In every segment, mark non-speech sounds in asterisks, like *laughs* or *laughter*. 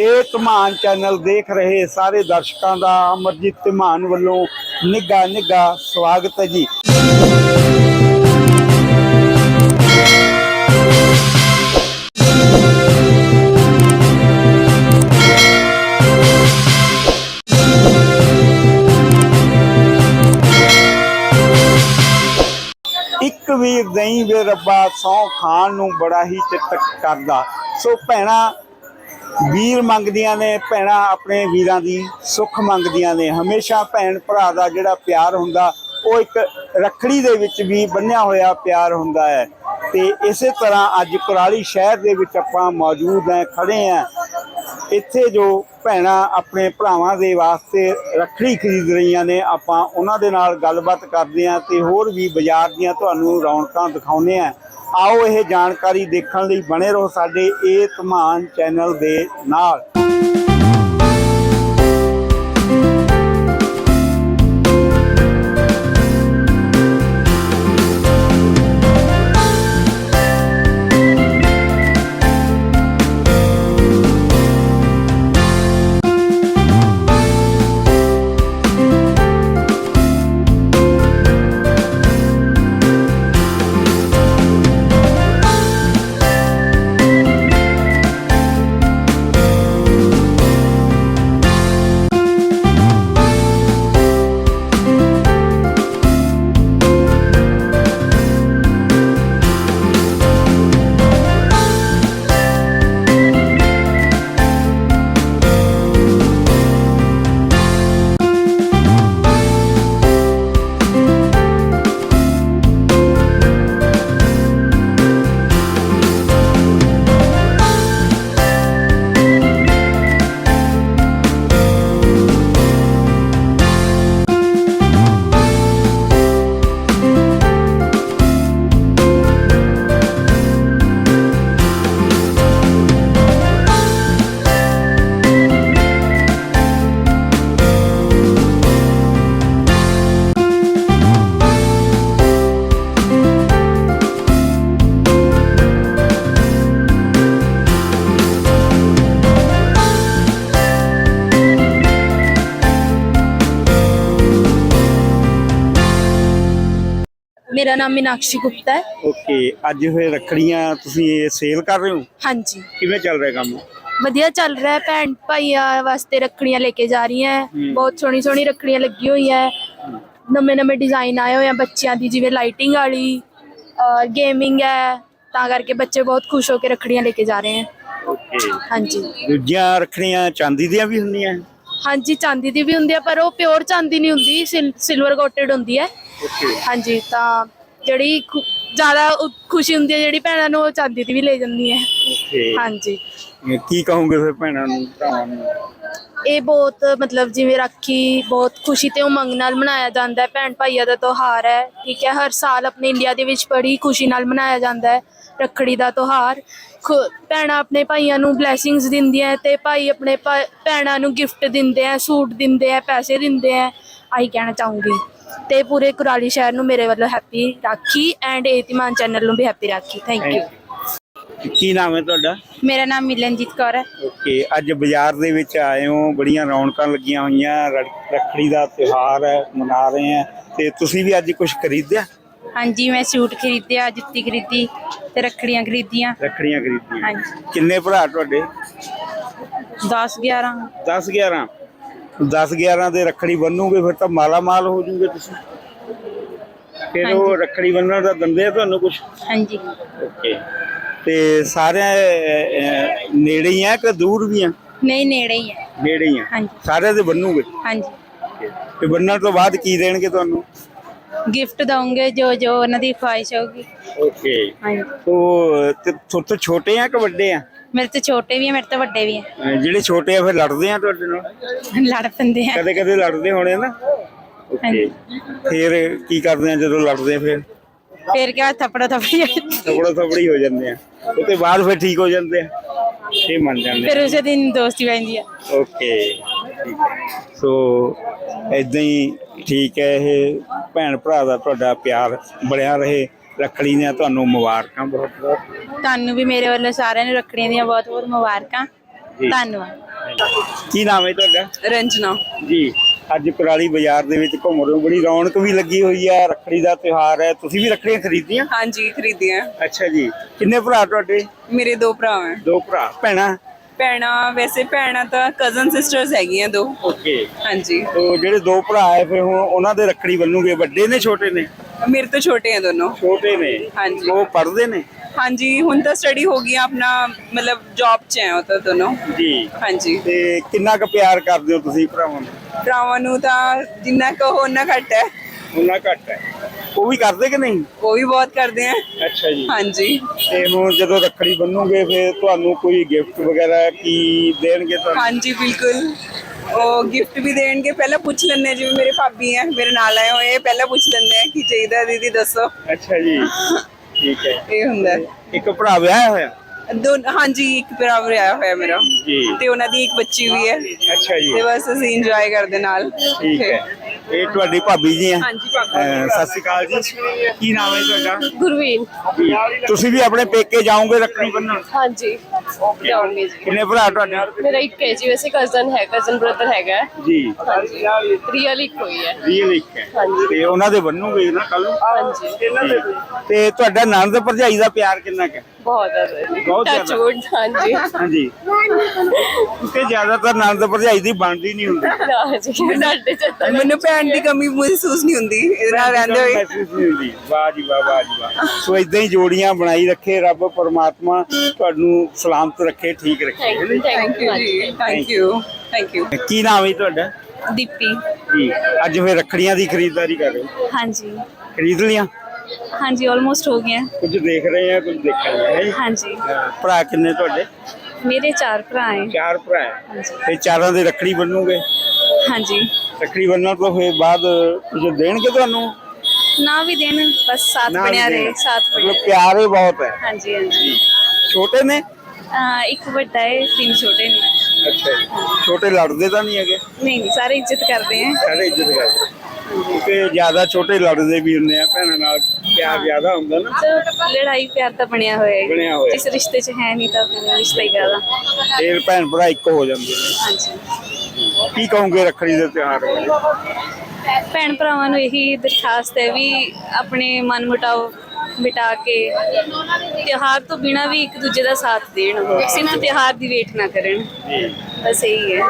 ਇਹ ਧਮਾਨ ਚੈਨਲ ਦੇਖ ਰਹੇ ਸਾਰੇ ਦਰਸ਼ਕਾਂ ਦਾ ਅਮਰਜੀਤ ਧਮਾਨ ਵੱਲੋਂ ਨਿੱਘਾ ਨਿੱਘਾ ਸਵਾਗਤ ਹੈ ਜੀ। ਇੱਕ ਵੀਰ ਨਹੀਂ ਵੇ ਰੱਬਾ, ਸੌ ਖਾਨ ਨੂੰ ਬੜਾ ਹੀ ਚਿੱਤ ਕਰਦਾ। ਸੋ ਭੈਣਾ ਵੀਰ ਮੰਗਦੀਆਂ ਨੇ, ਭੈਣਾਂ ਆਪਣੇ ਵੀਰਾਂ ਦੀ, ਸੁੱਖ ਮੰਗਦੀਆਂ ਨੇ। ਹਮੇਸ਼ਾ ਭੈਣ ਭਰਾ ਦਾ ਜਿਹੜਾ ਪਿਆਰ ਹੁੰਦਾ, ਉਹ ਇੱਕ ਰੱਖੜੀ ਦੇ ਵਿੱਚ ਵੀ ਬੰਨਿਆ ਹੋਇਆ ਪਿਆਰ ਹੁੰਦਾ ਹੈ। ਤੇ ਇਸੇ ਤਰ੍ਹਾਂ ਅੱਜ ਕੁਰਾਲੀ ਸ਼ਹਿਰ ਦੇ ਵਿੱਚ ਆਪਾਂ ਮੌਜੂਦ ਹਾਂ, ਖੜੇ ਹਾਂ। ਇੱਥੇ ਜੋ ਭੈਣਾਂ ਆਪਣੇ ਭਰਾਵਾਂ ਦੇ ਵਾਸਤੇ ਰੱਖੜੀ ਖਰੀਦ ਰਹੀਆਂ ਨੇ, ਆਪਾਂ ਉਹਨਾਂ ਦੇ ਨਾਲ ਗੱਲਬਾਤ ਕਰਦੇ ਹਾਂ ਤੇ ਹੋਰ ਵੀ ਬਾਜ਼ਾਰ ਦੀਆਂ ਤੁਹਾਨੂੰ ਰੌਣਕਾਂ ਦਿਖਾਉਂਦੇ ਹਾਂ। ਆਓ ਇਹ ਜਾਣਕਾਰੀ ਦੇਖਣ ਲਈ ਬਣੇ ਰਹੋ ਸਾਡੇ ਇਹ ਧਮਾਨ ਚੈਨਲ ਦੇ ਨਾਲ। ਮੇਰਾ ਨਾਮ ਮੀਨਾਕਸ਼ੀ ਗੁਪਤਾ ਹੈ। ਓਕੇ ਅੱਜ ਫਿਰ ਰੱਖੜੀਆਂ ਤੁਸੀਂ ਇਹ ਸੇਲ ਕਰ ਰਹੇ ਹੋ? ਹਾਂਜੀ। ਕਿਵੇਂ ਚੱਲ ਰਿਹਾ ਕੰਮ? ਵਧੀਆ ਚੱਲ ਰਿਹਾ ਹੈ ਭੈਣ ਭਾਈਆਂ ਵਾਸਤੇ ਰੱਖੜੀਆਂ ਲੈ ਕੇ ਜਾ ਰਹੀ ਹੈ। ਹੂੰ। ਬਹੁਤ ਸੋਹਣੀ ਸੋਹਣੀ ਰੱਖੜੀਆਂ ਲੱਗੀ ਹੋਈ ਹੈ। ਨਵੇਂ ਨਵੇਂ ਡਿਜ਼ਾਈਨ ਆਏ ਹੋਏ ਆ ਬੱਚਿਆਂ ਦੀ ਜਿਵੇਂ ਲਾਈਟਿੰਗ ਵਾਲੀ ਗੇਮਿੰਗ ਹੈ। ਤਾਂ ਕਰਕੇ ਬੱਚੇ ਬਹੁਤ ਖੁਸ਼ ਹੋ ਕੇ ਰੱਖੜੀਆਂ ਲੈ ਕੇ ਜਾ ਰਹੇ ਹੈ। ਓਕੇ। ਹਾਂਜੀ। ਦੂਜੀਆਂ ਰੱਖੜੀਆਂ ਚਾਂਦੀ ਦੀਆਂ ਵੀ ਹੁੰਦੀਆਂ? ਹਾਂਜੀ ਚਾਂਦੀ ਦੀ ਵੀ ਹੁੰਦੀ ਹੈ ਪਰ ਉਹ ਪਿਓਰ ਚਾਂਦੀ ਨਹੀਂ ਹੁੰਦੀ ਸਿਲਵਰ ਕੋਟਡ ਹੁੰਦੀ ਹੈ। ਓਕੇ। ਹਾਂਜੀ ਤਾਂ ਜਿਹੜੀ ਖੁ- ਜ਼ਿਆਦਾ ਉ- ਖੁਸ਼ੀ ਹੁੰਦੀ ਹੈ ਜਿਹੜੀ ਭੈਣਾਂ ਨੂੰ ਉਹ ਚਾਂਦੀ ਦੀ ਵੀ ਲੈ ਜਾਂਦੀ ਹੈ। ਓਕੇ। ਹਾਂਜੀ। ਕੀ ਕਹੋਗੇ ਫਿਰ ਭੈਣਾਂ ਨੂੰ ਭਰਾਵਾਂ ਨੂੰ? ਇਹ ਬਹੁਤ ਮਤਲਬ ਜਿਵੇਂ ਰਾਖੀ ਬਹੁਤ ਖੁਸ਼ੀ ਤੇ ਉਮੰਗ ਨਾਲ ਮਨਾਇਆ ਜਾਂਦਾ ਹੈ। ਭੈਣ ਭਾਈਆਂ ਦਾ ਤਿਉਹਾਰ ਹੈ ਠੀਕ ਹੈ। ਹਰ ਸਾਲ ਆਪਣੇ ਇੰਡੀਆ ਦੇ ਵਿੱਚ ਬੜੀ ਖੁਸ਼ੀ ਨਾਲ ਮਨਾਇਆ ਜਾਂਦਾ ਹੈ ਰੱਖੜੀ ਦਾ ਤਿਉਹਾਰ। ਖੁ- ਭੈਣਾਂ ਆਪਣੇ ਭਾਈਆਂ ਨੂੰ ਬਲੇਸਿੰਗਸ ਦਿੰਦੀਆਂ ਤੇ ਭਾਈ ਆਪਣੇ ਭਾ- ਭੈਣਾਂ ਨੂੰ ਗਿਫਟ ਦਿੰਦੇ ਆ ਸੂਟ ਦਿੰਦੇ ਆ ਪੈਸੇ ਦਿੰਦੇ ਆ ਆਹੀ ਕਹਿਣਾ ਚਾਹੂੰਗੀ। ਤੇ ਪੂਰੇ ਕੁਰਾਲੀ ਸ਼ਹਿਰ ਨੂੰ ਮੇਰੇ ਵੱਲੋਂ ਹੈਪੀ ਰਾਖੀ ਐਂਡ ਏਤਿਮਾਨ ਚੈਨਲ ਨੂੰ ਵੀ ਹੈਪੀ ਰਾਖੀ। ਥੈਂਕ ਯੂ ਕੀ ਨਾਮ ਹੈ ਤੁਹਾਡਾ? ਮੇਰਾ ਨਾਮ ਮਿਲਨਜੀਤ ਕੌਰ ਹੈ। ਓਕੇ ਅੱਜ ਬਾਜ਼ਾਰ ਦੇ ਵਿੱਚ ਆਏ ਹੋ ਬੜੀਆਂ ਰੌਣਕਾਂ ਲੱਗੀਆਂ ਹੋਈਆਂ ਰੱਖੜੀ ਦਾ ਤਿਉਹਾਰ ਹੈ ਮਨਾ ਰਹੇ ਆ ਤੇ ਤੁਸੀਂ ਵੀ ਅੱਜ ਕੁਝ ਖਰੀਦਿਆ? ਹਾਂਜੀ ਮੈਂ ਸੂਟ ਖਰੀਦਿਆ ਜੁੱਤੀ ਖਰੀਦੀ ਤੇ ਰੱਖੜੀਆਂ ਖਰੀਦੀਆਂ। ਰੱਖੜੀਆਂ ਖਰੀਦੀਆਂ। ਹਾਂਜੀ। ਕਿੰਨੇ ਭਰਾ ਤੁਹਾਡੇ? 10 11 10 11 10 11 ਦੇ ਰੱਖੜੀ ਬੰਨੂਗੇ ਫਿਰ ਤਾਂ ਮਾਲਾ ਮਾਲ ਹੋ ਜੂਗੇ ਤੁਸੀਂ। ਫਿਰ ਉਹ। ਰੱਖੜੀ ਬੰਨਣ ਦਾ ਦੰਦੇ ਆ ਤੁਹਾਨੂੰ ਕੁਝ ਹਾਂਜੀ। ਓਕੇ। ਤੇ ਸਾਰੇ ਅਹ, ਨੇੜੇ ਹੀ ਆ ਕਿ ਦੂਰ ਵੀ ਆ? ਨਹੀਂ ਨੇੜੇ ਹੀ ਹੈ ਨੇੜੇ ਹੀ ਆ। ਹਾਂਜੀ। ਸਾਰੇ ਦੇ ਬੰਨੂਗੇ? ਹਾਂਜੀ। ਤੇ ਬੰਨਣ ਤੋਂ ਬਾਅਦ ਕੀ ਦੇਣਗੇ ਤੁਹਾਨੂੰ? ਗਿਫਟ ਦਵਾਂਗੇ ਜੋ ਜੋ ਉਹਨਾਂ ਦੀ ਖੁਆਇਸ਼ ਹੋਊਗੀ। ਓਕੇ। ਹਾਂਜੀ। ਤੋ ਤੇ ਤੁਹਾਡੇ ਛੋਟੇ ਆ ਕਿ ਵੱਡੇ ਆ? ਮੇਰੇ ਤੋਂ ਛੋਟੇ ਵੀ ਹੈ ਮੇਰੇ ਤੋਂ ਵੱਡੇ ਵੀ ਅਹ, ਜਿਹੜੇ ਛੋਟੇ ਆ ਫਿਰ ਲੜਦੇ ਆ ਤੁਹਾਡੇ ਨਾਲ? ਲੜ ਪੈਂਦੇ ਆ। ਕਦੇ ਕਦੇ ਲੜਦੇ ਹੋਣੇ ਨਾ? ਓਕੇ ਹਾਂਜੀ। ਫਿਰ ਕੀ ਕਰਦੇ ਆ ਜਦੋਂ ਲੜਦੇ ਆ ਫਿਰ? ਫੇਰ ਕਿਹਾ ਥੱਪੜਾ ਥੱਪੜੀ ਥੋੜਾ ਥੋੜੀ ਹੋ ਜਾਂਦੇ ਆ। ਉਹ ਤੇ ਬਾਅਦ ਫਿਰ ਠੀਕ ਹੋ ਜਾਂਦੇ ਆ। ਇਹ ਮੰਨ ਜਾਂਦੇ ਫਿਰ ਉਸੇ ਦਿਨ ਦੋਸਤੀ ਪੈਂਦੀ ਆ। ਓਕੇ ਸੋ ਇਦਾਂ ਹੀ ਠੀਕ ਹੈ ਇਹ ਭੈਣ ਭਰਾ ਦਾ ਤੁਹਾਡਾ ਪਿਆਰ ਬਣਿਆ ਰਹੇ। ਰੱਖੜੀ ਦੀਆਂ ਤੁਹਾਨੂੰ ਮੁਬਾਰਕਾਂ ਬਹੁਤ ਬਹੁਤ। ਤੁਹਾਨੂੰ ਵੀ ਮੇਰੇ ਵੱਲੋਂ ਸਾਰਿਆਂ ਨੂੰ ਰੱਖੜੀਆਂ ਦੀਆਂ ਬਹੁਤ ਬਹੁਤ ਮੁਬਾਰਕਾਂ। ਜੀ। ਧੰਨਵਾਦ। ਕੀ ਨਾਮ ਹੈ ਤੁਹਾਡਾ? ਰੰਜਨਾ। ਜੀ ਅੱਜ ਕੁਰਾਲੀ ਬਾਜ਼ਾਰ ਦੇ ਵਿੱਚ ਘੁੰਮ ਰਹੇ ਹੋ। ਬੜੀ ਰੌਣਕ ਵੀ ਲੱਗੀ ਹੋਈ ਹੈ ਰੱਖੜੀ ਦਾ ਤਿਉਹਾਰ ਹੈ। ਤੁਸੀਂ ਵੀ ਰੱਖੜੀਆਂ ਖਰੀਦੀਆਂ? ਹਾਂਜੀ ਖਰੀਦੀਆਂ। ਅੱਛਾ ਜੀ। ਕਿੰਨੇ ਭਰਾ ਤੁਹਾਡੇ? ਮੇਰੇ ਦੋ ਭਰਾ ਹੈ। ਦੋ ਭਰਾ। ਭੈਣਾਂ? ਭੈਣਾਂ ਵੈਸੇ ਭੈਣਾਂ ਤਾਂ ਕਜ਼ਨ ਸਿਸਟਰਸ ਹੈਗੀਆਂ ਦੋ। ਓਕੇ ਹਾਂਜੀ। ਤੋ ਜਿਹੜੇ ਦੋ ਭਰਾ ਹੈ ਫਿਰ ਹੁਣ ਉਹਨਾਂ ਦੇ ਰੱਖੜੀ ਬੰਨੂਗੇ ਵੱਡੇ ਨੇ ਛੋਟੇ ਨੇ? ਮੇਰੇ ਤੋਂ ਛੋਟੇ ਹੈ ਦੋਨੋਂ। ਛੋਟੇ ਨੇ? ਹਾਂਜੀ। ਉਹ ਪੜ੍ਹਦੇ ਨੇ? ਹਾਂਜੀ ਹੁਣ ਤਾਂ ਸਟੱਡੀ ਹੋ ਗਈ ਆ, ਆਪਣਾ ਮਤਲਬ ਜੌਬ 'ਚ ਹੈ ਉਹ ਤਾਂ ਦੋਨੋਂ। ਜੀ। ਹਾਂਜੀ। ਤੇ ਕਿੰਨਾ ਕੁ ਪਿਆਰ ਕਰਦੇ ਹੋ ਤੁਸੀਂ ਭਰਾਵਾਂ ਨੂੰ? ਭਰਾਵਾਂ ਨੂੰ ਤਾਂ ਜਿੰਨਾ ਕਹੋ ਉਹਨਾਂ ਘੱਟ ਹੈ। ਉਹਨਾਂ ਘੱਟ ਹੈ। ਉਹ ਵੀ ਕਰਦੇ ਕਿ ਨਹੀਂ? ਉਹ ਵੀ ਬਹੁਤ ਕਰਦੇ ਆ। ਅੱਛਾ ਜੀ। ਹਾਂਜੀ। ਤੇ ਹੁਣ ਜਦੋਂ ਰੱਖੜੀ ਬੰਨੂਗੇ ਫਿਰ ਤੁਹਾਨੂੰ ਕੋਈ ਗਿਫਟ ਵਗੈਰਾ ਕੀ ਦੇਣਗੇ ਤੁਹਾਨੂੰ? ਹਾਂਜੀ ਬਿਲਕੁਲ। ਉਹ ਗਿਫਟ ਵੀ ਦੇਣਗੇ। ਪਹਿਲਾਂ ਪੁੱਛ ਲੈਂਦੇ ਆ, ਜਿਵੇਂ ਮੇਰੇ ਭਾਬੀ ਹੈ ਮੇਰੇ ਨਾਲ ਆਏ ਹੋਏ ਆ, ਪਹਿਲਾਂ ਪੁੱਛ ਲੈਂਦੇ ਆ ਕੀ ਚਾਹੀਦਾ ਦੀਦੀ ਦੱਸੋ। ਅੱਛਾ ਜੀ। ਠੀਕ ਹੈ। ਇਹ ਹੁੰਦਾ ਹੈ। ਇੱਕ ਭਰਾ ਵਿਆਹਿਆ ਹੋਇਆ? ਦੋ ਹਾਂਜੀ ਇੱਕ ਬਰਾਬਰ ਆਇਆ ਹੋਇਆ ਮੇਰਾ। ਜੀ। ਤੇ ਉਹਨਾਂ ਦੀ ਇੱਕ ਬੱਚੀ ਵੀ ਹੈ। ਅੱਛਾ ਜੀ। ਤੇ ਬਸ ਅਸੀਂ ਇੰਜੋਏ ਕਰਦੇ ਨਾਲ। ਠੀਕ ਹੈ। ਇਹ ਤੁਹਾਡੀ ਭਾਬੀ ਜੀ ਹੈ? ਹਾਂਜੀ ਭਾਬੀ ਅਹ ਸਤਿ ਸ਼੍ਰੀ ਅਕਾਲ ਜੀ। ਕੀ ਨਾਮ ਹੈ ਤੁਹਾਡਾ? ਗੁਰਵੀਨ ਜੀ। ਤੁਸੀਂ ਵੀ ਆਪਣੇ ਪੇਕੇ ਜਾਓਗੇ ਰੱਖੜੀ ਬੰਨਣ? ਹਾਂਜੀ। ਕਿੰਨੇ ਭਰਾ ਤੁਹਾਡੇ? ਮੇਰਾ ਇੱਕ ਹੈ ਜੀ ਵੈਸੇ ਕਜ਼ਨ ਹੈ ਕਜ਼ਨ ਬ੍ਰਦਰ ਹੈਗਾ। ਜੀ। ਹਾਂਜੀ। ਰੀਅਲ ਇੱਕ ਹੋਈ ਹੈ। ਰੀਅਲ ਇੱਕ ਹੈ। ਹਾਂਜੀ। ਤੇ ਉਹਨਾਂ ਦੇ ਬੰਨੂਗੇ ਨਾ ਕੱਲ ਹਾਂਜੀ। ਤੇ ਤੁਹਾਡਾ ਨਣਦ ਭਰਜਾਈ ਦਾ ਪਿਆਰ ਕਿੰਨਾ ਕੁ ਹੈ? ਬਹੁਤ ਜ਼ਿਆਦਾ ਬਹੁਤ ਜ਼ਿਆਦਾ। ਟੱਚ ਵੁੱਡ ਹਾਂਜੀ। ਹਾਂਜੀ। ਕਿ ਜ਼ਿਆਦਾਤਰ ਨਣਦ ਭਰਜਾਈ ਦੀ ਬਣਦੀ ਨਹੀਂ ਹੁੰਦੀ। ਨਾ ਜੀ ਸਾਡੇ ਚ ਤਾਂ ਮੈਨੂੰ ਭੈਣ ਦੀ ਕਮੀ ਮਹਿਸੂਸ ਨਹੀਂ ਹੁੰਦੀ ਇਹਦੇ ਨਾਲ ਰਹਿੰਦੇ ਹੋਏ। ਮਹਿਸੂਸ ਨਹੀਂ ਹੁੰਦੀ। ਵਾਹ ਜੀ ਵਾਹ ਵਾਹ ਜੀ ਵਾਹ। ਸੋ ਇਦਾਂ ਹੀ ਜੋੜੀਆਂ ਬਣਾਈ ਰੱਖੇ ਰੱਬ ਪਰਮਾਤਮਾ ਤੁਹਾਨੂੰ ਸਲਾਮਤ ਰੱਖੇ ਠੀਕ ਰੱਖੇ। ਥੈਂਕ ਯੂ ਥੈਂਕ ਯੂ ਜੀ ਥੈਂਕ ਯੂ ਥੈਂਕ ਯੂ ਕੀ ਨਾਮ ਹੈ ਤੁਹਾਡਾ? ਦੀਪੀ। ਜੀ ਅੱਜ ਫਿਰ ਰੱਖੜੀਆਂ ਦੀ ਖਰੀਦਦਾਰੀ ਕਰ ਰਹੇ ਹੋ? ਹਾਂਜੀ। ਖਰੀਦ ਲੀਆਂ ਹਾਂਜੀ ਆਲਮੋਸਟ ਹੋ ਗਿਆ ਕੁਝ ਦੇਖ ਰਹੇ ਆ ਕੁਝ ਦੇਖਣ ਰਹੇ ਹੈ ਹਾਂਜੀ। ਭਰਾ ਕਿੰਨੇ ਤੁਹਾਡੇ? ਮੇਰੇ ਚਾਰ ਭਰਾ ਹੈ। ਚਾਰ ਭਰਾ ਹੈ। ਤੇ ਚਾਰਾਂ ਦੇ ਰੱਖੜੀ ਬੰਨੂਗੇ? ਹਾਂਜੀ। ਰੱਖੜੀ ਬੰਨਣ ਤੋਂ ਫਿਰ ਬਾਅਦ ਕੁਝ ਦੇਣਗੇ ਤੁਹਾਨੂੰ? ਨਾ ਵੀ ਦੇਣ ਬਸ ਸਾਥ ਬਣਿਆ ਰਹੇ। ਸਾਥ ਬਣਿਆ ਮਤਲਬ ਪਿਆਰ ਹੀ ਬਹੁਤ ਹੈ। ਹਾਂਜੀ ਹਾਂਜੀ। ਛੋਟੇ ਨੇ? ਅਹ ਇੱਕ ਵੱਡਾ ਹੈ ਤਿੰਨ ਛੋਟੇ ਨੇ। ਅੱਛਾ ਜੀ। ਛੋਟੇ ਲੜਦੇ ਤਾਂ ਨਹੀਂ ਹੈਗੇ? ਨਹੀਂ ਨਹੀਂ ਸਾਰੇ ਇੱਜ਼ਤ ਕਰਦੇ ਹੈ ਸਾਰੇ ਇੱਜ਼ਤ ਕਰਦੇ ਕਿਉਂਕਿ ਜ਼ਿਆਦਾ ਛੋਟੇ ਲੜਦੇ ਵੀ ਹੁੰਦੇ ਆ ਭੈਣਾਂ ਨਾਲ ਪਿਆਰ ਜ਼ਿਆਦਾ ਹੁੰਦਾ ਨਾ। ਤਾਂ ਲੜਾਈ ਪਿਆਰ ਤਾਂ ਬਣਿਆ ਹੋਇਆ ਹੈ। ਬਣਿਆ ਹੋਇਆ। ਜਿਸ ਰਿਸ਼ਤੇ 'ਚ ਹੈ ਨਹੀਂ ਤਾਂ ਫਿਰ ਰਿਸ਼ਤਾ ਹੀ ਕਾਹਦਾ ਫਿਰ ਭੈਣ ਭਰਾ ਇੱਕ ਹੋ ਜਾਂਦੇ ਨੇ। ਹਾਂਜੀ। ਕੀ ਕਹੋਗੇ ਰੱਖੜੀ ਦੇ ਤਿਉਹਾਰ ਬਾਰੇ? ਭੈਣ ਭਰਾਵਾਂ ਨੂੰ ਇਹੀ ਦਰਖਾਸਤ ਹੈ ਵੀ ਆਪਣੇ ਮਨ ਮੁਟਾਓ ਮਿਟਾ ਕੇ ਤਿਉਹਾਰ ਤੋਂ ਬਿਨਾ ਵੀ ਇੱਕ ਦੂਜੇ ਦਾ ਸਾਥ ਦੇਣ ਸਿਰਫ ਤਿਉਹਾਰ ਦੀ ਵੇਟ ਨਾ ਕਰਨ। ਜੀ। ਬਸ ਇਹੀ ਹੈ।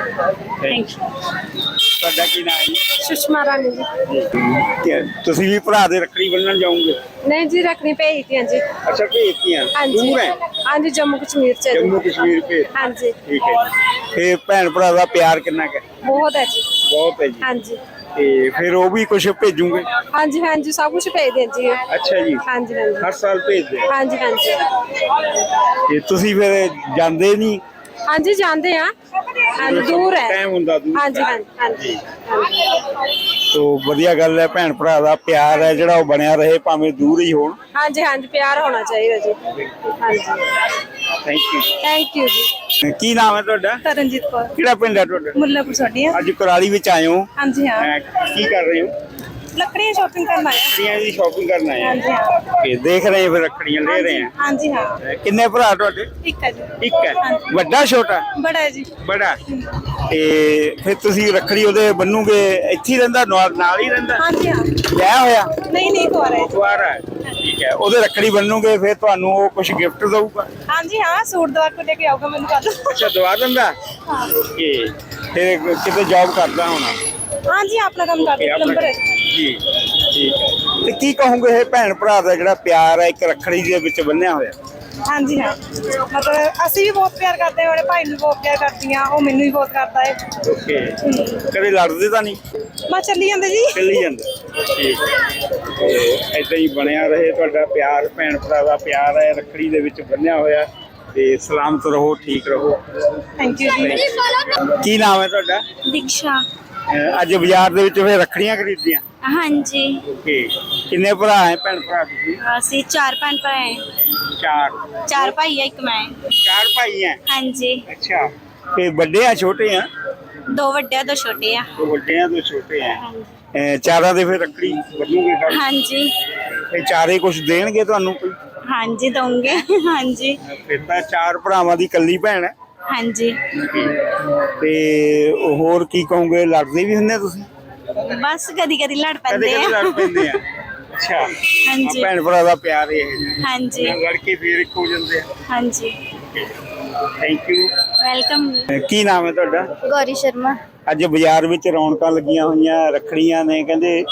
ਥੈਂਕ ਯੂ ਤੁਹਾਡਾ ਕੀ ਨਾਮ ਹੈ? ਸੁਸ਼ਮਾ ਰਾਣੀ ਜੀ। ਤੁਸੀਂ ਵੀ ਭਰਾ ਦੇ ਰੱਖੜੀ ਬੰਨਣ ਜਾਓਗੇ? ਨਹੀਂ ਜੀ ਰੱਖਣੀ ਭੇਜਤੀ ਹਾਂ ਜੀ। ਅੱਛਾ ਭੇਜਤੀਆਂ। ਦੂਰ ਹੈ? ਹਾਂਜੀ ਜੰਮੂ ਕਸ਼ਮੀਰ ਚ ਜੰਮੂ ਕਸ਼ਮੀਰ ਭੇਜ। ਹਾਂਜੀ। ਠੀਕ ਹੈ ਜੀ। ਤੇ ਭੈਣ ਭਰਾ ਦਾ ਪਿਆਰ ਕਿੰਨਾ ਕੁ ਹੈ? ਬਹੁਤ ਹੈ ਜੀ। ਬਹੁਤ ਹੈ ਜੀ। ਹਾਂਜੀ। ਤੇ ਫਿਰ ਉਹ ਵੀ ਕੁਝ ਭੇਜੂਗੇ? ਹਾਂਜੀ ਹਾਂਜੀ ਸਭ ਕੁਝ ਭੇਜਦੇ ਹਾਂ ਜੀ। ਅੱਛਾ ਜੀ। ਹਾਂਜੀ ਹਾਂਜੀ। ਹਰ ਸਾਲ ਭੇਜਦੇ ਆ। ਹਾਂਜੀ ਹਾਂਜੀ। ਤੇ ਤੁਸੀਂ ਫਿਰ ਜਾਂਦੇ ਨਹੀਂ? ਹਾਂਜੀ ਜਾਂਦੇ ਆ। ਹਾਂਜੀ ਦੂਰ ਹੈ। ਟਾਈਮ ਹੁੰਦਾ ਦੂਰ ਹਾਂਜੀ ਹਾਂਜੀ ਹਾਂਜੀ। ਤੋ ਵਧੀਆ ਗੱਲ ਹੈ ਭੈਣ ਭਰਾ ਦਾ ਪਿਆਰ ਹੈ ਜਿਹੜਾ ਉਹ ਬਣਿਆ ਰਹੇ ਭਾਵੇਂ ਦੂਰ ਹੀ ਹੋਣ। ਹਾਂਜੀ ਹਾਂਜੀ ਪਿਆਰ ਹੋਣਾ ਚਾਹੀਦਾ ਜੀ। ਹਾਂਜੀ। ਥੈਂਕ ਯੂ ਥੈਂਕ ਯੂ ਜੀ। ਕੀ ਨਾਮ ਹੈ ਤੁਹਾਡਾ? ਤਰਨਜੀਤ ਕੌਰ। ਕਿਹੜਾ ਪਿੰਡ ਹੈ ਤੁਹਾਡਾ? ਮੁੱਲਾਪੁਰ ਸੋਡੀਆਂ ਅੱਜ ਕੁਰਾਲੀ ਵਿੱਚ ਆਏ ਹੋ। ਹਾਂਜੀ ਹਾਂ। ਅਹ ਕੀ ਕਰ ਰਹੇ ਹੋ? ਲੱਕੜੀਆਂ ਸ਼ਾਪਿੰਗ ਕਰਨ ਆਇਆ ਰੱਖੜੀਆਂ ਦੀ ਸ਼ਾਪਿੰਗ ਕਰਨ ਆਏ ਹਾਂਜੀ ਹਾਂ। ਹਾਂ ਤੇ ਦੇਖ ਰਹੇ ਹੋ ਫਿਰ ਰੱਖੜੀਆਂ ਲੈ ਰਹੇ ਹਾਂ ਹਾਂਜੀ ਹਾਂ। ਕਿੰਨੇ ਭਰਾ ਤੁਹਾਡੇ? ਇੱਕ ਹੈ ਜੀ। ਇੱਕ ਹੈ। ਵੱਡਾ ਛੋਟਾ? ਬੜਾ ਹੈ ਜੀ। ਬੜਾ। ਤੇ ਫਿਰ ਤੁਸੀਂ ਰੱਖੜੀ ਉਹਦੇ ਬੰਨੂਗੇ ਇੱਥੇ ਹੀ ਰਹਿੰਦਾ ਨਾਲ ਨਾਲ ਹੀ ਰਹਿੰਦਾ? ਹਾਂਜੀ ਹਾਂ। ਵਿਆਹ ਹੋਇਆ? ਨਹੀਂ ਨਹੀਂ ਹੋ ਰਿਹਾ ਦੁਆਰਾ ਹੈ ਠੀਕ ਹੈ। ਉਹਦੇ ਰੱਖੜੀ ਬੰਨੂਗੇ ਫਿਰ ਤੁਹਾਨੂੰ ਉਹ ਕੁਝ ਗਿਫਟ ਦਊਗਾ? ਹਾਂਜੀ ਹਾਂ ਸੂਟ ਦਵਾ ਕੇ ਲੈ ਕੇ ਆਊਗਾ ਮੈਨੂੰ ਕੱਲ ਅੱਛਾ ਦਵਾ ਦਿੰਦਾ? ਓਕੇ। ਫਿਰ ਕਿਤੇ ਜੌਬ ਕਰਦਾ ਹੋਣਾ? ਹਾਂਜੀ ਆਪਣਾ ਕੰਮ ਇਹ ਕਰਦੇ ਆਪਣਾ- ਨੰਬਰ ਹੈ ਜੀ। ਠੀਕ ਹੈ ਤੇ ਕੀ ਕਹੋਗੇ ਇਹ ਭੈਣ ਭਰਾ ਦਾ ਜਿਹੜਾ ਪਿਆਰ ਹੈ ਇੱਕ ਰੱਖੜੀ ਦੇ ਵਿੱਚ ਬੰਨਿਆ ਹੋਇਆ? ਹਾਂਜੀ ਹਾਂ। ਮਤਲਬ ਅਸੀਂ ਵੀ ਬਹੁਤ ਪਿਆਰ ਕਰਦੇ ਹਾਂ ਮੇਰੇ ਭਾਈ ਨੂੰ ਬਹੁਤ ਪਿਆਰ ਕਰਦੀ ਹਾਂ ਉਹ ਮੈਨੂੰ ਵੀ ਬਹੁਤ ਕਰਦਾ ਹੈ। ਓਕੇ। ਕਦੇ ਲੜਦੇ ਤਾਂ ਨਹੀਂ? ਮੈਂ ਚੱਲੀ ਜਾਂਦੇ ਜੀ। ਚੱਲੀ ਜਾਂਦਾ। ਠੀਕ। ਹੈ ਇਦਾਂ ਹੀ ਬਣਿਆ ਰਹੇ ਤੁਹਾਡਾ ਪਿਆਰ ਭੈਣ ਭਰਾ ਦਾ ਪਿਆਰ ਹੈ ਰੱਖੜੀ ਦੇ ਵਿੱਚ ਬੰਨਿਆ ਹੋਇਆ। ਤੇ ਸਲਾਮਤ ਰਹੋ ਠੀਕ ਰਹੋ। ਥੈਂਕ ਯੂ ਜੀ। ਕੀ ਨਾਮ ਹੈ ਤੁਹਾਡਾ? ਦੀਕਸ਼ਾ। ਅਹ ਅੱਜ ਬਾਜ਼ਾਰ ਦੇ ਵਿੱਚ ਫਿਰ ਰੱਖੜੀਆਂ ਖਰੀਦੀਆਂ? ਹਾਂਜੀ। ਓਕੇ। ਕਿੰਨੇ ਭਰਾ ਹੈ ਭੈਣ ਭਰਾ ਤੁਸੀਂ? ਅਸੀਂ ਚਾਰ ਭੈਣ ਭਾਈ ਚਾਰ। ਚਾਰ ਭਾਈ ਆ ਇੱਕ ਮੈਂ। ਚਾਰ ਭਾਈ ਹੈ? ਹਾਂਜੀ। ਅੱਛਾ। ਤੇ ਵੱਡੇ ਆ ਛੋਟੇ ਆ? ਦੋ ਵੱਡੇ ਆ ਦੋ ਛੋਟੇ ਆ। ਉਹ ਵੱਡੇ ਆ ਤੇ ਛੋਟੇ ਆ। ਅਹ ਚਾਰਾਂ ਦੇ ਫਿਰ ਰੱਖੜੀ ਬੰਨੂਗੇ ਕੱਲ ਹਾਂਜੀ। ਤੇ ਚਾਰੇ ਕੁਝ ਦੇਣਗੇ ਤੁਹਾਨੂੰ ਕੋਈ? ਹਾਂਜੀ ਦਊਂਗੇ। ਹਾਂਜੀ। ਫਿਰ ਤਾਂ ਚਾਰ ਭਰਾਵਾਂ ਦੀ ਇਕੱਲੀ ਭੈਣ ਹੈ। ਹਾਂਜੀ। ਤੇ ਹੋਰ ਕੀ ਕਹੋਗੇ ਲੜਦੇ ਵੀ ਹੁੰਦੇ ਆ ਤੁਸੀਂ? ਬਸ ਕਦੀ ਕਦੀ ਲੜ ਕਦੇ ਪੈਂਦੇ ਕਦੇ ਲੜ ਆ ਪੈਂਦੇ ਆ। ਅੱਛਾ। ਹਾਂਜੀ। ਭੈਣ ਭਰਾ ਦਾ ਪਿਆਰ ਇਹ ਹੈ। ਹਾਂਜੀ। ਲੜ ਕੇ ਫਿਰ ਇੱਕ ਹੋ ਜਾਂਦੇ ਆ। ਹਾਂਜੀ। ਥੈਂਕ ਯੂ ਵੈਲਕਮ ਕੀ ਨਾਮ ਹੈ ਤੁਹਾਡਾ? ਗੌਰੀ ਸ਼ਰਮਾ। ਅੱਜ ਬਾਜ਼ਾਰ ਵਿੱਚ ਰੌਣਕਾਂ ਲੱਗੀਆਂ ਹੋਈਆਂ ਰੱਖੜੀਆਂ ਨੇ। ਕਹਿੰਦੇ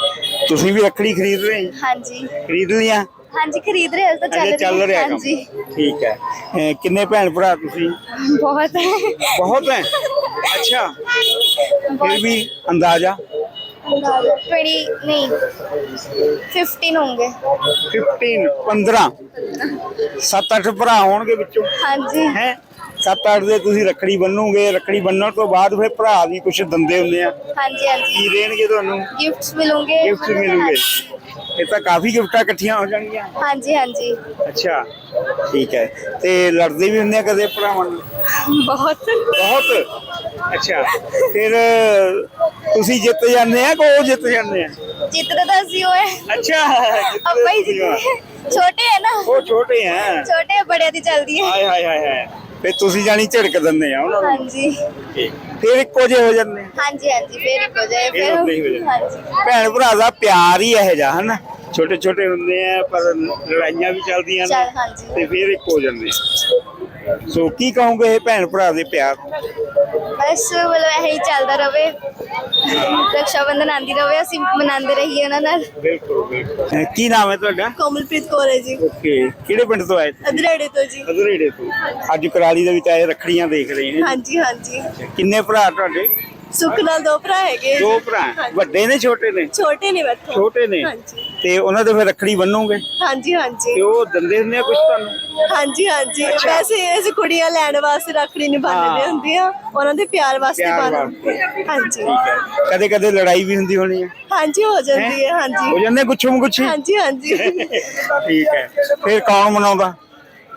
ਤੁਸੀਂ ਵੀ ਰੱਖੜੀ ਖਰੀਦ ਰਹੇ ਹੋ? ਹਾਂਜੀ। ਖਰੀਦ ਲੀਆਂ ਹਾਂਜੀ ਖਰੀਦ ਰਹੇ ਤਾਂ ਅਜੇ ਚੱਲ ਰਿਹਾ ਕੰਮ। ਹਾਂਜੀ। ਠੀਕ ਹੈ। ਅਹ ਕਿੰਨੇ ਭੈਣ ਭਰਾ ਤੁਸੀਂ? ਬਹੁਤ। ਬਹੁਤ ਹੈ ਅੱਛਾ। ਫਿਰ ਵੀ ਅੰਦਾਜ਼ਾ? 20 ਨਹੀਂ 15 होंगे 15 15 7-8 ਭਰਾ ਹੋਣਗੇ ਵਿੱਚੋਂ। ਹਾਂਜੀ। ਹੈ? 7-8 ਦੇ ਤੁਸੀਂ ਰੱਖੜੀ ਬੰਨੋਗੇ ਰੱਖੜੀ ਬੰਨਣ ਤੋਂ ਬਾਅਦ ਫਿਰ ਭਰਾ ਵੀ ਕੁਝ ਦਿੰਦੇ ਹੁੰਦੇ ਆ। ਹਾਂਜੀ ਹਾਂਜੀ। ਕੀ ਦੇਣਗੇ ਤੁਹਾਨੂੰ? ਗਿਫਟਸ ਮਿਲੂਗੇ। ਗਿਫਟ ਮਿਲੂਗੇ। ਇਹ ਤਾਂ ਕਾਫੀ ਗਿਫਟਾਂ ਇਕੱਠੀਆਂ ਹੋ ਜਾਣਗੀਆਂ। ਹਾਂਜੀ ਹਾਂਜੀ। ਅੱਛਾ ਠੀਕ ਹੈ। ਤੇ ਲੜਦੇ ਵੀ ਹੁੰਦੇ ਆ ਕਦੇ ਭਰਾਵਾਂ ਨਾਲ? ਬਹੁਤ। ਬਹੁਤ? ਅੱਛਾ ਫਿਰ ਤੁਸੀਂ ਜਿੱਤ ਜਾਂਦੇ ਆ ਕਿ ਉਹ ਜਿੱਤ ਜਾਂਦੇ ਆ? ਜਿੱਤਦਾ ਤਾਂ ਅਸੀਂ ਹੋਏ ਅੱਛਾ ਆਪਾਂ ਹੀ ਜਿੱਤੇ ਛੋਟੇ ਹੈ ਨਾ। ਉਹ ਛੋਟੇ ਆ। ਛੋਟੇ ਬੜਿਆਂ ਦੀ ਚੱਲਦੀ ਹੈ। ਹਾਏ ਹਾਏ ਹਾਏ ਹਾਏ। ਫਿਰ ਤੁਸੀਂ ਜਾਣੀ ਝਿੜਕ ਦਿੰਦੇ ਆ ਉਹਨਾਂ ਨੂੰ ਹਾਂਜੀ ਫਿਰ ਇੱਕੋ ਜਿਹੇ ਹੋ ਜਾਂਦੇ ਆ। ਹਾਂਜੀ ਹਾਂਜੀ ਫੇਰ ਇੱਕ ਹੋ ਜਾਏ ਫਿਰ ਉੱਦਾਂ ਹੀ ਹੋ ਜਾਂਦੇ। ਹਾਂਜੀ ਭੈਣ ਭਰਾ ਦਾ ਪਿਆਰ ਹੀ ਇਹੋ ਜਿਹਾ ਹਨਾ ਛੋਟੇ ਛੋਟੇ ਹੁੰਦੇ ਆ ਪਰ ਲੜਾਈਆਂ ਵੀ ਚੱਲਦੀਆਂ ਚੱਲ ਨੇ ਹਾਂਜੀ ਤੇ ਫਿਰ ਇੱਕ ਹੋ ਜਾਂਦੇ ਆ। ਸੋ ਕੀ ਕਹੋਗੇ ਇਹ ਭੈਣ ਭਰਾ ਦੇ ਪਿਆਰ? ਬਸ ਮਤਲਬ ਇਹੀ ਚੱਲਦਾ ਰਵੇ। ਰਕਸ਼ਾ ਬੰਧਨ ਆਂਦੀ ਰਵੇ ਅਸੀਂ ਮਨਾਉਂਦੇ ਰਹੀਏ ਉਹਨਾਂ ਨਾਲ। ਬਿਲਕੁਲ ਬਿਲਕੁਲ। ਕੀ ਨਾਮ ਹੈ ਤੁਹਾਡਾ? ਕੋਮਲਪ੍ਰੀਤ ਕੌਰ ਹੈ ਜੀ। ਓਕੇ ਕਿਹੜੇ ਪਿੰਡ ਤੋਂ ਆਏ? ਤੁਸੀਂ? ਅਦਰੇੜੇ ਤੋਂ ਜੀ। ਅਧਰੇੜੇ ਤੋਂ। ਅੱਜ ਕਰਾਲੀ ਦੇ ਵਿੱਚ ਆਏ ਰੱਖੜੀਆਂ ਦੇਖ ਰਹੇ ਨੇ ਹਾਂਜੀ ਹਾਂਜੀ। ਕਿੰਨੇ ਭਰਾ ਤੁਹਾਡੇ? ਸੁੱਖ ਨਾਲ ਦੋ ਭਰਾ ਹੈਗੇ ਦੋ ਭਰਾ ਵੱਡੇ ਨੇ ਛੋਟੇ ਨੇ? ਛੋਟੇ ਨੇ ਬੈਠੋ ਛੋਟੇ ਨੇ? ਹਾਂਜੀ। ਤੇ ਉਹਨਾਂ ਦੇ ਫਿਰ ਰੱਖੜੀ ਬੰਨੋਗੇ? ਹਾਂਜੀ ਹਾਂਜੀ। ਤੇ ਉਹ ਦਿੰਦੇ ਹੁੰਦੇ ਆ ਕੁਝ ਤੁਹਾਨੂੰ? ਹਾਂਜੀ ਹਾਂਜੀ। ਵੈਸੇ ਅਸੀਂ ਕੁੜੀਆਂ ਲੈਣ ਵਾਸਤੇ ਰੱਖੜੀ ਨਹੀਂ ਬੰਨਦੇ ਹਾਂ। ਹੁੰਦੀਆਂ ਉਹਨਾਂ ਦੇ ਪਿਆਰ ਵਾਸਤੇ ਪਿਆਰ ਬੰਨਦੇ ਹਾਂਜੀ। ਹੈ। ਕਦੇ ਕਦੇ ਲੜਾਈ ਵੀ ਹੁੰਦੀ ਹੋਣੀ ਹੈ ਹਾਂਜੀ ਹੋ ਜਾਂਦੀ ਹੈ? ਹੋ ਹਾਂਜੀ। ਜਾਂਦੇ ਗੁੱਛੀ ਹਾਂਜੀ ਹਾਂਜੀ। *laughs* ਠੀਕ ਹੈ। ਫਿਰ ਕੌਣ ਮਨਾਉਂਦਾ?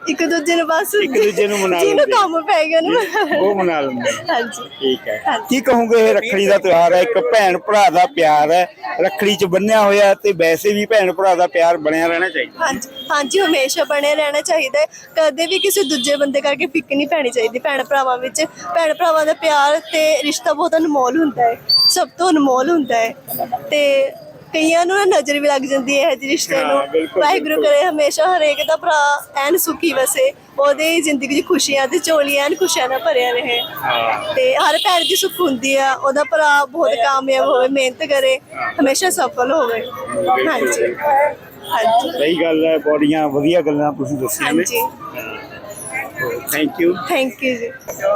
ਇੱਕ ਦੂਜੇ ਨੂੰ ਬਸ ਇੱਕ ਦੂਜੇ ਨੂੰ ਮਨਾ ਜਿਹਨੂੰ ਲੈਂਦੇ। ਕੰਮ ਪੈ ਗਿਆ ਨਾ। ਉਹ ਮਨਾ ਲੈਂਦੇ। ਹਾਂਜੀ। ਠੀਕ ਹੈ। ਕੀ ਕਹੋਗੇ ਇਹ ਰੱਖੜੀ ਦਾ ਤਿਉਹਾਰ ਹੈ ਇੱਕ ਭੈਣ ਭਰਾ ਦਾ ਪਿਆਰ ਹੈ ਰੱਖੜੀ 'ਚ ਬੰਨਿਆ ਹੋਇਆ ਤੇ ਵੈਸੇ ਵੀ ਭੈਣ ਭਰਾ ਦਾ ਪਿਆਰ ਬਣਿਆ ਰਹਿਣਾ ਚਾਹੀਦਾ। ਹਾਂਜੀ ਹਾਂਜੀ ਹਮੇਸ਼ਾ ਬਣੇ ਰਹਿਣਾ ਚਾਹੀਦਾ ਹੈ। ਕਦੇ ਵੀ ਕਿਸੇ ਦੂਜੇ ਬੰਦੇ ਕਰਕੇ ਫਿੱਕ ਨਹੀਂ ਪੈਣੀ ਚਾਹੀਦੀ ਭੈਣ ਭਰਾਵਾਂ ਵਿੱਚ। ਭੈਣ ਭਰਾਵਾਂ ਦਾ ਪਿਆਰ ਤੇ ਰਿਸ਼ਤਾ ਬਹੁਤ ਅਨਮੋਲ ਹੁੰਦਾ ਹੈ। ਸਭ ਤੋਂ ਅਨਮੋਲ ਹੁੰਦਾ ਹੈ। ਤੇ ਕਈਆਂ ਨੂੰ ਨਾ ਨਜ਼ਰ ਵੀ ਲੱਗ ਜਾਂਦੀ ਹੈ ਇਹ ਰਿਸ਼ਤੇ ਹਾਂ, ਨੂੰ। ਬਿਲਕੁਲ, ਵਾਹਿਗੁਰੂ ਬਿਲਕੁਲ। ਕਰੇ ਹਮੇਸ਼ਾ ਹਰੇਕ ਦਾ ਭਰਾ ਐਨ ਸੁਖੀ ਵਸੇ ਉਹਦੇ ਜ਼ਿੰਦਗੀ 'ਚ ਖੁਸ਼ੀਆਂ ਤੇ ਝੋਲੀਆਂ ਐਨ ਖੁਸ਼ੀਆਂ ਨਾਲ ਭਰਿਆ ਰਹੇ। ਹਾਂ। ਤੇ ਹਰ ਭੈਣ ਦੀ ਸੁੱਖ ਹੁੰਦੀ ਆ ਉਹਦਾ ਭਰਾ ਬਹੁਤ ਕਾਮਯਾਬ ਹੋਵੇ ਮਿਹਨਤ ਕਰੇ ਹਮੇਸ਼ਾ ਸਫਲ ਹੋਵੇ। ਹਾਂਜੀ। ਹਾਂਜੀ। ਸਹੀ ਗੱਲ ਹੈ ਬੜੀਆਂ ਵਧੀਆ ਗੱਲਾਂ ਤੁਸੀਂ ਦੱਸੀਆਂ ਨੇ। ਹਾਂਜੀ। ਥੈਂਕ ਯੂ ਥੈਂਕ ਯੂ ਜੀ।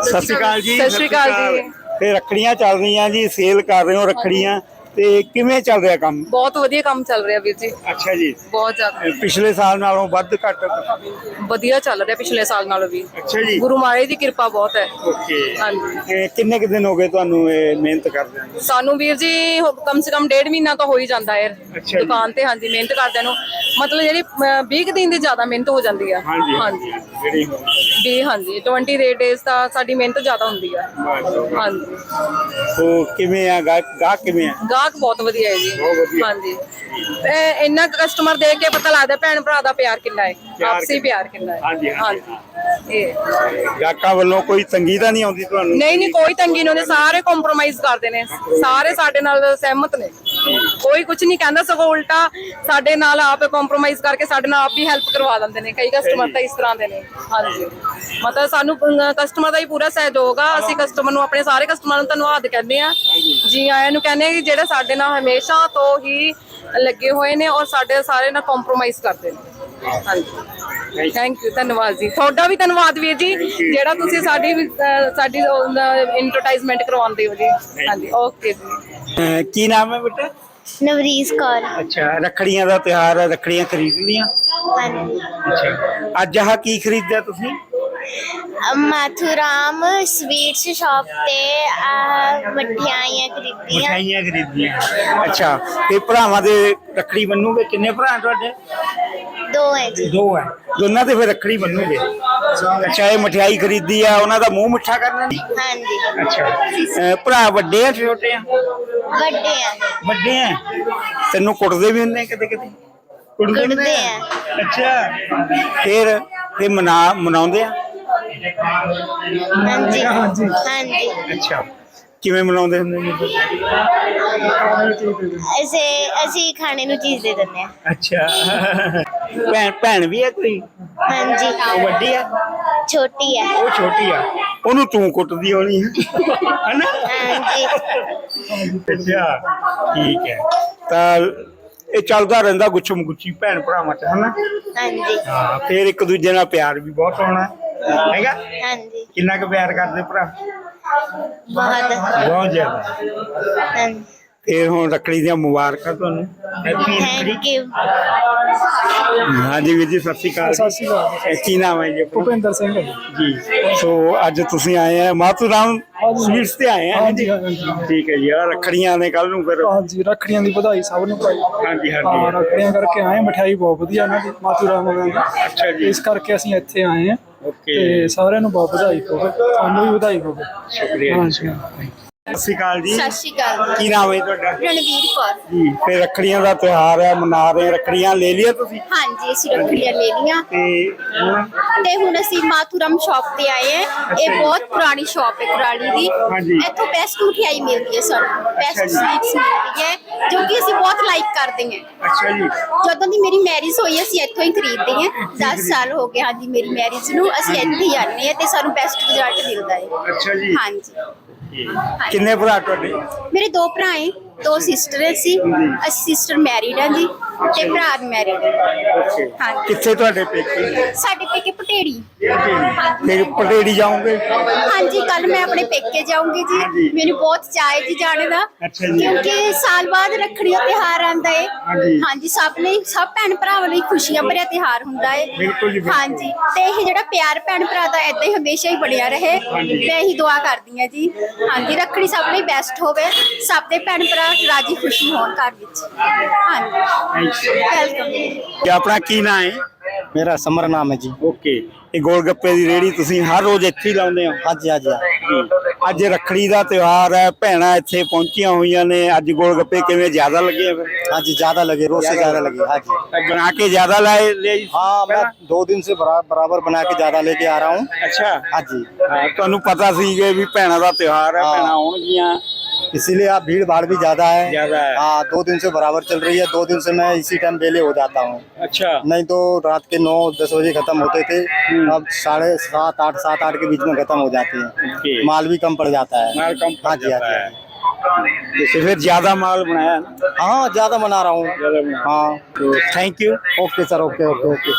ਸਤਿ ਸ਼੍ਰੀ ਅਕਾਲ ਜੀ। ਸਤਿ ਸ਼੍ਰੀ ਅਕਾਲ ਜੀ। ਤੇ ਰੱਖੜੀਆਂ ਚੱਲ ਰਹੀਆਂ ਜੀ ਸੇਲ ਕਰ ਰਹੇ ਹੋ ਰੱਖੜੀਆਂ। ਤੇ ਕਿਵੇਂ ਚੱਲ ਰਿਹਾ ਕੰਮ? ਬਹੁਤ ਵਧੀਆ ਕੰਮ ਚੱਲ ਰਿਹਾ ਵੀਰ ਜੀ। ਅੱਛਾ ਜੀ। ਬਹੁਤ ਜ਼ਿਆਦਾ। ਪਿਛਲੇ ਸਾਲ ਨਾਲੋਂ ਵੱਧ ਘੱਟ? ਵਧੀਆ ਚੱਲ ਰਿਹਾ ਪਿਛਲੇ ਸਾਲ ਨਾਲੋਂ ਵੀ। ਅੱਛਾ ਜੀ। ਗੁਰੂ ਮਹਾਰਾਜ ਦੀ ਕਿਰਪਾ ਬਹੁਤ ਹੈ। ਓਕੇ। ਹਾਂਜੀ। ਇਹ ਕਿੰਨੇ ਕੁ ਦਿਨ ਹੋ ਗਏ ਤੁਹਾਨੂੰ ਇਹ ਮਿਹਨਤ ਕਰਦੇ ਨੂੰ? ਸਾਨੂੰ ਵੀਰ ਜੀ ਕਮ ਸੇ ਕਮ ਡੇਢ ਮਹੀਨਾ ਤਾਂ ਹੋ ਹੀ ਜਾਂਦਾ ਹੈ। ਦੁਕਾਨ ਤੇ ਹਾਂਜੀ ਮਿਹਨਤ ਕਰਦਿਆਂ ਨੂੰ। ਮਤਲਬ ਜਿਹੜੀ 20 ਕੁ ਦਿਨ ਦੀ ਜ਼ਿਆਦਾ ਮਿਹਨਤ ਹੋ ਜਾਂਦੀ ਆ। ਹਾਂਜੀ ਜਿਹੜੀ ਵੀ ਹਾਂਜੀ 20 ਦੇ ਡੇਜ਼ ਤਾਂ ਸਾਡੀ ਮਿਹਨਤ ਜ਼ਿਆਦਾ ਹੁੰਦੀ ਆ। ਹਾਂਜੀ। ਉਹ ਕਿਵੇਂ ਆ? ਗਾਹਕ ਕਿਵੇਂ ਆ? ਗਾਹਕ ਬਹੁਤ ਵਧੀਆ ਹੈ ਜੀ। ਵਧੀਆ। ਹਾਂਜੀ। ਇਹ ਇੰਨਾ ਕਸਟਮਰ ਦੇਖ ਕੇ ਪਤਾ ਲੱਗਦਾ ਭੈਣ ਭਰਾ ਦਾ ਪਿਆਰ ਕਿੰਨਾ ਹੈ। ਪਿਆਰ ਆਪਸੀ ਕਿੰਨਾ। ਪਿਆਰ ਕਿੰਨਾ ਹੈ। ਹਾਂਜੀ, ਹਾਂਜੀ, ਇਹ। ਗਾਹਕਾਂ ਵੱਲੋਂ ਕੋਈ ਤੰਗੀ ਤਾਂ ਨਹੀਂ ਆਉਂਦੀ ਤੁਹਾਨੂੰ? ਨਹੀਂ ਨਹੀਂ ਕੋਈ ਤੰਗੀ ਨਹੀਂ ਹੁੰਦੀ ਸਾਰੇ ਕੰਪਰੋਮਾਈਜ਼ ਕਰਦੇ ਨੇ। ਸਾਰੇ ਸਾਡੇ ਨਾਲ ਸਹਿਮਤ ਨੇ। ਕੋਈ ਕੁਝ ਨਹੀਂ ਕਹਿੰਦਾ, ਸਗੋਂ ਉਲਟਾ ਸਾਡੇ ਨਾਲ ਆਪ ਕੰਪਰੋਮਾਈਜ਼ ਕਰਕੇ ਸਾਡੇ ਨਾਲ ਆਪ ਵੀ ਹੈਲਪ ਕਰਵਾ ਦਿੰਦੇ ਨੇ, ਕਈ ਕਸਟਮਰ ਤਾਂ ਇਸ ਤਰ੍ਹਾਂ ਦੇ ਨੇ। ਹਾਂਜੀ। ਮਤਲਬ ਸਾਨੂੰ ਕਸਟਮਰ ਦਾ ਹੀ ਪੂਰਾ ਸਹਿਯੋਗ ਆ, ਅਸੀਂ ਕਸਟਮਰ ਨੂੰ ਆਪਣੇ ਸਾਰੇ ਕਸਟਮਰ ਨੂੰ ਧੰਨਵਾਦ ਕਹਿੰਦੇ ਆ। ਜੀ ਆਇਆਂ ਨੂੰ ਕਹਿੰਦੇ ਆ ਕਿ ਜਿਹੜੇ ਸਾਡੇ ਨਾਲ ਹਮੇਸ਼ਾ ਤੋਂ ਹੀ ਲੱਗੇ ਹੋਏ ਨੇ ਔਰ ਸਾਡੇ ਸਾਰੇ ਨਾਲ ਕੰਪਰੋਮਾਈਜ਼ ਕਰਦੇ ਨੇ। ਹਾਂਜੀ। ਥੈਂਕ ਯੂ ਧੰਨਵਾਦ ਜੀ। ਤੁਹਾਡਾ ਵੀ ਧੰਨਵਾਦ ਵੀਰ ਜੀ ਜਿਹੜਾ ਤੁਸੀਂ ਸਾਡੀ ਅਹ, ਸਾਡੀ ਐਡਵਰਟਾਈਜ਼ਮੈਂਟ ਕਰਵਾਉਂਦੇ ਹੋ ਜੀ। ਹਾਂਜੀ ਓਕੇ ਜੀ। ਅਹ ਕੀ ਨਾਮ ਹੈ ਬੇਟਾ? ਨਵਰੀਸ ਕੌਰ। ਅੱਛਾ ਰੱਖੜੀਆਂ ਦਾ ਤਿਉਹਾਰ ਹੈ ਰੱਖੜੀਆਂ ਖਰੀਦ ਲੀਆਂ ਹਾਂਜੀ। ਅੱਛਾ। ਅੱਜ ਆਹ ਕੀ ਖਰੀਦਿਆ ਤੁਸੀਂ? ਮਥੁਰਾਮ ਸਵੀਟਸ ਸ਼ਾਪ ਤੇ ਆਹ ਮਠਿਆਈਆਂ ਖਰੀਦੀਆਂ। ਮਠਾਈਆਂ ਖਰੀਦੀਆਂ। ਅੱਛਾ ਤੇ ਭਰਾਵਾਂ ਦੇ ਰੱਖੜੀ ਬੰਨੂਗੇ? ਕਿੰਨੇ ਭਰਾ ਤੁਹਾਡੇ? ਦੋ ਹੈ ਜੀ। ਦੋ ਹੈ। ਦੋਨਾਂ ਤੇ ਫਿਰ ਰੱਖੜੀ ਬੰਨੂਗੇ? ਅੱਛਾ ਇਹ ਮਠਿਆਈ ਖਰੀਦੀ ਆ ਉਹਨਾਂ ਦਾ ਮੂੰਹ ਮਿੱਠਾ ਕਰਨਾ ਹਾਂਜੀ। ਅੱਛਾ। ਅਹ ਭਰਾ ਵੱਡੇ ਆ ਛੋਟੇ ਆ? ਵੱਡੇ ਆ ਵੱਡੇ ਆ? ਤੈਨੂੰ ਕੁੱਟਦੇ ਵੀ ਹੁੰਦੇ ਕਦੇ ਕਦੇ? ਕੁੱਟਦੇ ਕੁੱਟਦੇ ਅੱਛਾ। ਫਿਰ ਫਿਰ ਮਨਾ ਮਨਾਉਂਦੇ ਆ? ਹਾਂਜੀ। ਹਾਂਜੀ। ਹਾਂਜੀ। ਅੱਛਾ। ਕਿਵੇਂ ਮਨਾਉਂਦੇ ਹੁੰਦੇ ਨੇ? ਐਸੇ ਅਸੀਂ ਖਾਣੇ ਨੂੰ ਚੀਜ਼ ਦੇ ਦਿੰਦੇ ਆ ਅੱਛਾ। ਭੈਣ ਭੈਣ ਵੀ ਹੈ ਕੋਈ? ਹਾਂਜੀ। ਉਹ ਵੱਡੀ ਆ? ਛੋਟੀ ਹੈ ਉਹ ਛੋਟੀ ਆ। ਉਹਨੂੰ ਤੂੰ ਕੁੱਟਦੀ ਹੋਣੀ ਹੈ ਹਨਾ? ਹਾਂਜੀ। ਅੱਛਾ ਠੀਕ ਹੈ। ਤਾਂ ਇਹ ਚੱਲਦਾ ਰਹਿੰਦਾ ਗੁੱਛਮ ਗੁੱਛੀ ਭੈਣ ਭਰਾਵਾਂ ਚ ਹਨਾ? ਹਾਂਜੀ। ਹਾਂ ਫਿਰ ਇੱਕ ਦੂਜੇ ਨਾਲ ਪਿਆਰ ਵੀ ਬਹੁਤ ਹੋਣਾ। ਹੈਗਾ? ਹਾਂਜੀ। ਕਿੰਨਾ ਕੁ ਪਿਆਰ ਕਰਦੇ ਭਰਾ? ਬਹੁਤ। ਬਹੁਤ ਜ਼ਿਆਦਾ। ਹਾਂਜੀ। ਤੇ ਹੁਣ ਰੱਖੜੀ ਦੀਆਂ ਮੁਬਾਰਕਾਂ ਤੁਹਾਨੂੰ। ਹੈਪੀ ਰੱਖੜੀ। ਥੈਂਕ ਯੂ ਹਾਂਜੀ ਵੀਰ ਜੀ ਸਤਿ ਸ਼੍ਰੀ ਅਕਾਲ। ਸਤਿ ਸ਼੍ਰੀ ਅਕਾਲ। ਇਹ ਕੀ ਨਾਮ ਹੈ ਜੀ ਆਪਣਾ? ਭੁਪਿੰਦਰ ਸਿੰਘ ਹੈ ਜੀ। ਜੀ। ਸੋ ਅੱਜ ਤੁਸੀਂ ਆਏ ਆ ਮਾਤੂ ਰਾਮ ਸਵੀਟਸ ਤੇ ਆਏ ਆ ਹਾਂਜੀ ਹਾਂਜੀ ਠੀਕ ਹੈ ਜੀ ਆ ਰੱਖੜੀਆਂ ਨੇ ਕੱਲ ਨੂੰ ਫਿਰ। ਹਾਂਜੀ ਰੱਖੜੀਆਂ ਦੀ ਵਧਾਈ ਸਭ ਨੂੰ ਭਾਈ। ਹਾਂਜੀ ਹਾਂ ਹਾਂਜੀ ਰੱਖੜੀਆਂ ਕਰਕੇ ਆਏ ਮਠਿਆਈ ਬਹੁਤ ਵਧੀਆ ਇਹਨਾਂ ਦੀ ਮਾਤੂ ਰਾਮ ਵਾਲਿਆਂ ਦੀ। ਅੱਛਾ ਜੀ। ਇਸ ਕਰਕੇ ਅਸੀਂ ਇੱਥੇ ਆਏ ਹਾਂ ਓਕੇ ਤੇ ਸਾਰਿਆਂ ਨੂੰ ਬਹੁਤ ਵਧਾਈ ਹੋਵੇ ਤੁਹਾਨੂੰ ਵੀ ਵਧਾਈ ਹੋਵੇ। ਸ਼ੁਕਰੀਆ। ਹਾਂਜੀ। ਸਤਿ ਸ਼੍ਰੀ ਅਕਾਲ ਜੀ। ਸਤਿ ਸ਼੍ਰੀ ਅਕਾਲ। ਕੀ ਨਾਮ ਹੈ ਤੁਹਾਡਾ? ਰਣਵੀਰ ਕੌਰ। ਜੀ ਤੇ ਰੱਖੜੀਆਂ ਦਾ ਤਿਉਹਾਰ ਹੈ ਮਨਾ ਰਹੇ ਰੱਖੜੀਆਂ ਲੈ ਲਿਆ ਤੁਸੀਂ? ਹਾਂਜੀ ਅਸੀਂ ਰੱਖੜੀਆਂ ਲੈ ਲੀਆਂ ਤੇ ਤੇ ਹੁਣ ਅਸੀਂ ਮਾਥੁਰਮ ਸ਼ਾਪ ਤੇ ਆਏ ਹਾਂ। ਇਹ ਬਹੁਤ ਪੁਰਾਣੀ ਸ਼ਾਪ ਹੈ ਕੁਰਾਲੀ ਦੀ। ਹਾਂਜੀ। ਇੱਥੋਂ ਬੈਸਟ ਮਠਿਆਈ ਮਿਲਦੀ ਹੈ ਸਾਨੂੰ। ਬੈਸਟ ਜੀ। ਸਵੀਟਸ ਮਿਲਦੀ ਹੈ ਜੋ ਕਿ ਅਸੀਂ ਬਹੁਤ ਲਾਈਕ ਕਰਦੇ ਹਾਂ। ਅੱਛਾ ਜੀ। ਜਦੋਂ ਦੀ ਮੇਰੀ ਮੈਰਿਜ ਹੋਈ ਅਸੀਂ ਇੱਥੋਂ ਹੀ ਖਰੀਦਦੇ ਹਾਂ। 10 ਸਾਲ ਹੋ ਗਏ ਹਾਂਜੀ ਮੇਰੀ ਮੈਰਿਜ ਨੂੰ। ਅਸੀਂ ਇੱਥੇ ਹੀ ਆਨੇ ਹਾਂ ਤੇ ਸਾਨੂੰ ਬੈਸਟ ਰਿਜ਼ਲਟ ਮਿਲਦਾ ਹੈ। ਅੱਛਾ ਜੀ। ਹਾਂਜੀ। ਕਿੰਨੇ ਭਰਾ ਤੁਹਾਡੇ? ਮੇਰੇ ਦੋ ਭਰਾ ਹੈ। ਦੋ ਸਿਸਟਰ ਸੀ ਅਸੀਂ ਸਿਸਟਰ ਮੈਰਿਡ ਹਾਂ ਜੀ ਤੇ ਭਰਾ ਮੈਰਿਡ ਓਕੇ। ਹਾਂਜੀ। ਕਿੱਥੇ ਤੁਹਾਡੇ ਪੇਕੇ? ਸਾਡੇ ਪੇਕੇ ਪਟੇੜੀ। ਤੇ ਪਟੇੜੀ ਜਾਓਗੇ? ਹਾਂਜੀ ਕੱਲ ਮੈਂ ਆਪਣੇ ਪੇਕੇ ਜਾਊਂਗੀ। ਜੀ। ਮੈਨੂੰ ਬਹੁਤ ਚਾਅ ਹੈ ਜੀ ਜਾਣੇ ਦਾ। ਕਿਉਂਕਿ ਸਾਲ ਬਾਅਦ ਰੱਖੜੀ ਦਾ ਤਿਉਹਾਰ ਆਉਂਦਾ ਹੈ ਹਾਂਜੀ। ਸਭ ਲਈ ਸਭ ਭੈਣ ਭਰਾਵਾਂ ਲਈ ਖੁਸ਼ੀਆਂ ਭਰਿਆ ਤਿਉਹਾਰ ਹੁੰਦਾ ਹੈ ਬਿਲਕੁਲ ਜੀ, ਬਿਲਕੁਲ। ਹਾਂਜੀ ਤੇ ਇਹ ਜਿਹੜਾ ਪਿਆਰ ਭੈਣ ਭਰਾ ਦਾ ਏਦਾਂ ਹੀ ਹਮੇਸ਼ਾ ਹੀ ਬਣਿਆ ਰਹੇ। ਮੈਂ ਇਹੀ ਦੁਆ ਕਰਦੀ ਹਾਂ ਜੀ। ਹਾਂਜੀ ਰੱਖੜੀ ਸਭ ਲਈ ਬੈਸਟ ਹੋਵੇ। ਸਭ ਦੇ ਭੈਣ ਭਰਾ ਰਾਜੀ ਖੁਸ਼ੀ ਹੋਣ ਘਰ ਵਿੱਚ ਹਾਂਜੀ ਵੈਲਕਮ ਤੇ ਆਪਣਾ ਕੀ ਨਾਮ ਹੈ ਮੇਰਾ ਸਮਰ ਨਾਮ ਹੈ ਜੀ ਓਕੇ ਇਹ ਗੋਲ ਗੱਪੇ ਦੀ ਰੇੜੀ ਤੁਸੀਂ ਹਰ ਰੋਜ਼ ਇੱਥੇ ਹੀ ਲਾਉਂਦੇ ਹੋ ਹਾਂਜੀ ਹਾਂਜੀ ਅੱਜ ਰੱਖੜੀ ਦਾ ਤਿਉਹਾਰ ਹੈ ਭੈਣਾਂ ਇੱਥੇ ਪਹੁੰਚੀਆਂ ਹੋਈਆਂ ਨੇ ਅੱਜ ਗੋਲ ਗੱਪੇ ਕਿਵੇਂ ਜ਼ਿਆਦਾ ਲੱਗੇ ਆ ਫਿਰ ਹਾਂਜੀ ज्यादा लगे रोज से ज्यादा लगे हाँ जी ਤਾਂ ਬਣਾ ਕੇ ਜ਼ਿਆਦਾ ਲਾਏ ਲੈ हाँ मैं दो दिन से बरा, बराबर बना के ज्यादा लेके आ रहा हूँ ਅੱਛਾ हाँ जी ਹਾਂ, ਤੁਹਾਨੂੰ ਪਤਾ ਸੀਗੇ ਵੀ ਭੈਣਾਂ ਦਾ ਤਿਉਹਾਰ ਹੈ ਹਾਂ। ਭੈਣਾਂ ਆਉਣਗੀਆਂ इसीलिए आप भीड़ भाड़ भी ज़्यादा है। ज़्यादा है। हाँ दो दिन से बराबर चल रही है दो दिन से मैं इसी टाइम बेले हो जाता हूँ। ਅੱਛਾ नहीं तो रात के नौ दस बजे खत्म होते थे अब साढ़े सात आठ सात आठ के बीच में खत्म हो जाते। हैं। माल भी कम पड़ जाता है। माल कम हाँ जी हाँ फिर ज़्यादा माल बनाया हाँ ज़्यादा मना रहा हूँ। हाँ। तो thank you okay sir okay okay okay.